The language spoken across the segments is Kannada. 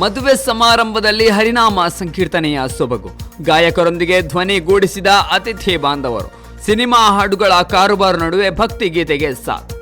ಮದುವೆ ಸಮಾರಂಭದಲ್ಲಿ ಹರಿನಾಮ ಸಂಕೀರ್ತನೆಯ ಸೊಬಗು. ಗಾಯಕರೊಂದಿಗೆ ಧ್ವನಿಗೂಡಿಸಿದ ಅತಿಥಿ ಬಾಂಧವರು. ಸಿನಿಮಾ ಹಾಡುಗಳ ಕಾರುಬಾರು ನಡುವೆ ಭಕ್ತಿ ಗೀತೆಗೆ ಸಾಥ್.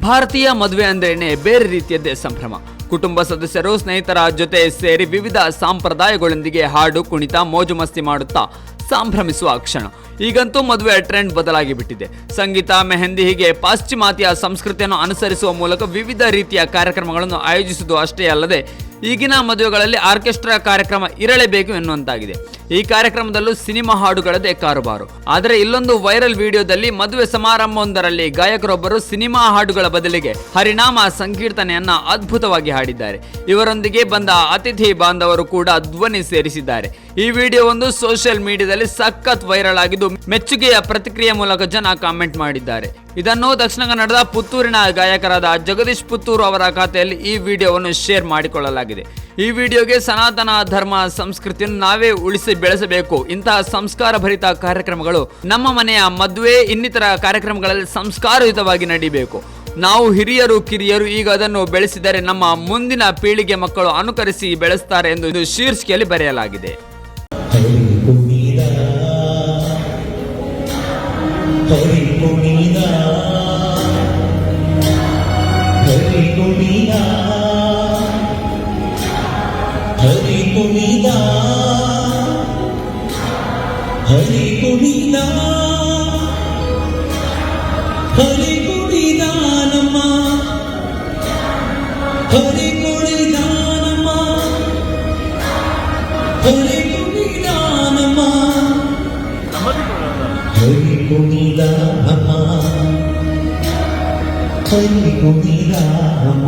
ಭಾರತೀಯ ಮದುವೆ ಅಂದ್ರೇನೆ ಬೇರೆ ರೀತಿಯದ್ದೇ ಸಂಭ್ರಮ. ಕುಟುಂಬ ಸದಸ್ಯರು, ಸ್ನೇಹಿತರ ಜೊತೆ ಸೇರಿ ವಿವಿಧ ಸಂಪ್ರದಾಯಗಳೊಂದಿಗೆ ಹಾಡು ಕುಣಿತ ಮೋಜು ಮಸ್ತಿ ಮಾಡುತ್ತಾ ಸಂಭ್ರಮಿಸುವ ಕ್ಷಣ. ಈಗಂತೂ ಮದುವೆ ಟ್ರೆಂಡ್ ಬದಲಾಗಿ ಬಿಟ್ಟಿದೆ. ಸಂಗೀತ, ಮೆಹಂದಿ ಹೀಗೆ ಪಾಶ್ಚಿಮಾತ್ಯ ಸಂಸ್ಕೃತಿಯನ್ನು ಅನುಸರಿಸುವ ಮೂಲಕ ವಿವಿಧ ರೀತಿಯ ಕಾರ್ಯಕ್ರಮಗಳನ್ನು ಆಯೋಜಿಸುವುದು ಅಷ್ಟೇ ಅಲ್ಲದೆ ಈಗಿನ ಮದುವೆಗಳಲ್ಲಿ ಆರ್ಕೆಸ್ಟ್ರಾ ಕಾರ್ಯಕ್ರಮ ಇರಲೇಬೇಕು ಎನ್ನುವಂತಾಗಿದೆ. ಈ ಕಾರ್ಯಕ್ರಮದಲ್ಲೂ ಸಿನಿಮಾ ಹಾಡುಗಳದೇ ಕಾರುಬಾರು. ಆದರೆ ಇಲ್ಲೊಂದು ವೈರಲ್ ವಿಡಿಯೋದಲ್ಲಿ ಮದುವೆ ಸಮಾರಂಭವೊಂದರಲ್ಲಿ ಗಾಯಕರೊಬ್ಬರು ಸಿನಿಮಾ ಹಾಡುಗಳ ಬದಲಿಗೆ ಹರಿನಾಮ ಸಂಕೀರ್ತನೆಯನ್ನ ಅದ್ಭುತವಾಗಿ ಹಾಡಿದ್ದಾರೆ. ಇವರೊಂದಿಗೆ ಬಂದ ಅತಿಥಿ ಬಾಂಧವರು ಕೂಡ ಧ್ವನಿ ಸೇರಿಸಿದ್ದಾರೆ. ಈ ವಿಡಿಯೋ ಒಂದು ಸೋಷಿಯಲ್ ಮೀಡಿಯಾದಲ್ಲಿ ಸಖತ್ ವೈರಲ್ ಆಗಿದ್ದು ಮೆಚ್ಚುಗೆಯ ಪ್ರತಿಕ್ರಿಯೆ ಮೂಲಕ ಜನ ಕಾಮೆಂಟ್ ಮಾಡಿದ್ದಾರೆ. ಇದನ್ನು ದಕ್ಷಿಣ ಕನ್ನಡದ ಪುತ್ತೂರಿನ ಗಾಯಕರಾದ ಜಗದೀಶ್ ಪುತ್ತೂರು ಅವರ ಖಾತೆಯಲ್ಲಿ ಈ ವಿಡಿಯೋವನ್ನು ಶೇರ್ ಮಾಡಿಕೊಳ್ಳಲಾಗಿದೆ. ಈ ವಿಡಿಯೋಗೆ ಸನಾತನ ಧರ್ಮ ಸಂಸ್ಕೃತಿಯನ್ನು ನಾವೇ ಉಳಿಸಿ ಬೆಳೆಸಬೇಕು. ಇಂತಹ ಸಂಸ್ಕಾರ ಭರಿತ ಕಾರ್ಯಕ್ರಮಗಳು ನಮ್ಮ ಮನೆಯ ಮದುವೆ, ಇನ್ನಿತರ ಕಾರ್ಯಕ್ರಮಗಳಲ್ಲಿ ಸಂಸ್ಕಾರಯುತವಾಗಿ ನಡೀಬೇಕು. ನಾವು ಹಿರಿಯರು, ಕಿರಿಯರು ಈಗ ಅದನ್ನು ಬೆಳೆಸಿದರೆ ನಮ್ಮ ಮುಂದಿನ ಪೀಳಿಗೆ ಮಕ್ಕಳು ಅನುಕರಿಸಿ ಬೆಳೆಸ್ತಾರೆ ಎಂದು ಇದು ಶೀರ್ಷಿಕೆಯಲ್ಲಿ ಬರೆಯಲಾಗಿದೆ. Hurry, hurry, hurry, കൈകൊണ്ടിടാമ കൈകൊണ്ടിടാമ